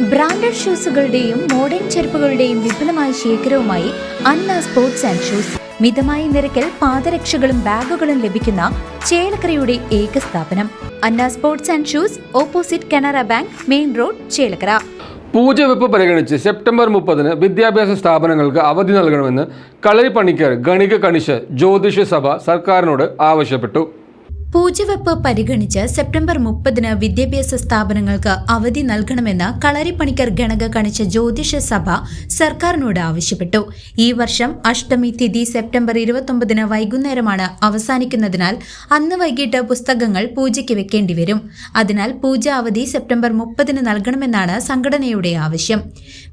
Branded ഷൂസുകളുടെയും modern ചെരുപ്പുകളുടെയും വിപുലമായ ശേഖരവുമായി അന്ന സ്പോർട്സ് ആൻഡ് ഷൂസ്. മിതമായ നിരക്കിൽ പാദരക്ഷകളും ബാഗുകളും ലഭിക്കുന്ന ചേലക്കരയുടെ ഏക സ്ഥാപനം. Anna sports and shoes opposite Canara bank main road Chelakkara. പൂജവെപ്പ് പരിഗണിച്ച് സെപ്റ്റംബർ മുപ്പതിന് വിദ്യാഭ്യാസ സ്ഥാപനങ്ങൾക്ക് അവധി നൽകണമെന്ന് കളരി പണിക്കർ ഗണിക കണിശ് ജ്യോതിഷ സഭ സർക്കാരിനോട് ആവശ്യപ്പെട്ടു. പൂജവെപ്പ് പരിഗണിച്ച് സെപ്റ്റംബർ മുപ്പതിന് വിദ്യാഭ്യാസ സ്ഥാപനങ്ങൾക്ക് അവധി നൽകണമെന്ന് കളരിപ്പണിക്കർ ഗണക കണിച്ച ജ്യോതിഷ സഭ സർക്കാരിനോട് ആവശ്യപ്പെട്ടു. ഈ വർഷം അഷ്ടമി തിഥി സെപ്റ്റംബർ ഇരുപത്തൊമ്പതിന് വൈകുന്നേരമാണ് അവസാനിക്കുന്നതിനാൽ അന്ന് വൈകിട്ട് പുസ്തകങ്ങൾ പൂജയ്ക്ക് വെക്കേണ്ടി വരും. അതിനാൽ പൂജ അവധി സെപ്റ്റംബർ മുപ്പതിന് നൽകണമെന്നാണ് സംഘടനയുടെ ആവശ്യം.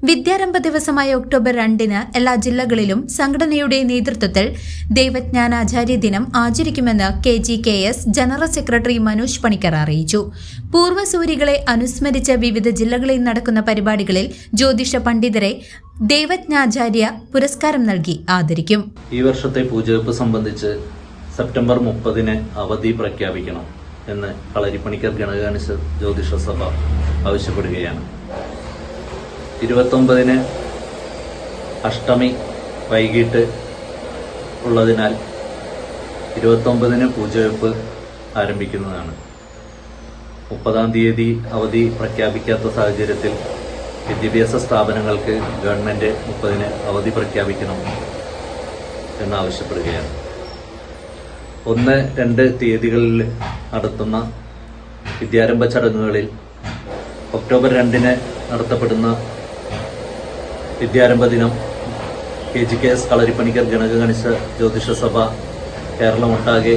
വിദ്യാരംഭ ദിവസമായ ഒക്ടോബർ രണ്ടിന് എല്ലാ ജില്ലകളിലും സംഘടനയുടെ നേതൃത്വത്തിൽ ദൈവജ്ഞാനാചാര്യ ദിനം ആചരിക്കുമെന്ന് K G K S general secretary Manoj Panicker അറിയിച്ചു. പൂർവസൂരികളെ അനുസ്മരിച്ച് വിവിധ ജില്ലകളിൽ നടക്കുന്ന പരിപാടികളിൽ ജ്യോതിഷ പണ്ഡിതരെ ദൈവജ്ഞാചാര്യ പുരസ്കാരം നൽകി ആദരിക്കും. ഈ വർഷത്തെ പൂജവെപ്പ് സംബന്ധിച്ച് സെപ്റ്റംബർ മുപ്പതിന് അവധി പ്രഖ്യാപിക്കണം എന്ന് കളരിപ്പണിക്കർ ഗണകാനുസ ജ്യോതിഷ സഭ ആവശ്യപ്പെടുകയാണ്. ഇരുപത്തൊമ്പതിന് അഷ്ടമി വൈകിട്ട് ഉള്ളതിനാൽ ഇരുപത്തൊമ്പതിന് പൂജവെപ്പ് ആരംഭിക്കുന്നതാണ്. മുപ്പതാം തീയതി അവധി പ്രഖ്യാപിക്കാത്ത സാഹചര്യത്തിൽ വിദ്യാഭ്യാസ സ്ഥാപനങ്ങൾക്ക് ഗവൺമെന്റ് മുപ്പതിന് അവധി പ്രഖ്യാപിക്കണം എന്നാവശ്യപ്പെടുകയാണ്. ഒന്ന് രണ്ട് തീയതികളിൽ നടത്തുന്ന വിദ്യാരംഭ ചടങ്ങുകളിൽ ഒക്ടോബർ രണ്ടിന് നടത്തപ്പെടുന്ന വിദ്യാരംഭ ദിനം. കെ ജി കെ എസ് കളരിപ്പണിക്കർ ഗണകഗണിച്ച ജ്യോതിഷ സഭ കേരളമൊട്ടാകെ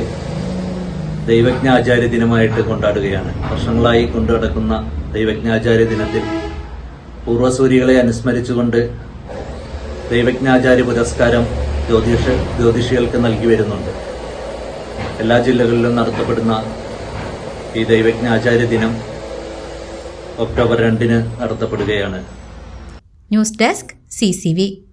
ദൈവജ്ഞാചാര്യ ദിനമായിട്ട് കൊണ്ടാടുകയാണ്. വർഷങ്ങളായി കൊണ്ടുനടക്കുന്ന ദൈവജ്ഞാചാര്യ ദിനത്തിൽ പൂർവസൂരികളെ അനുസ്മരിച്ചുകൊണ്ട് ദൈവജ്ഞാചാര്യ പുരസ്കാരം ജ്യോതിഷ ജ്യോതിഷികൾക്ക് നൽകി വരുന്നുണ്ട്. എല്ലാ ജില്ലകളിലും നടത്തപ്പെടുന്ന ഈ ദൈവജ്ഞാചാര്യ ദിനം ഒക്ടോബർ രണ്ടിന് നടത്തപ്പെടുകയാണ്. News desk ಸಿಸಿವಿ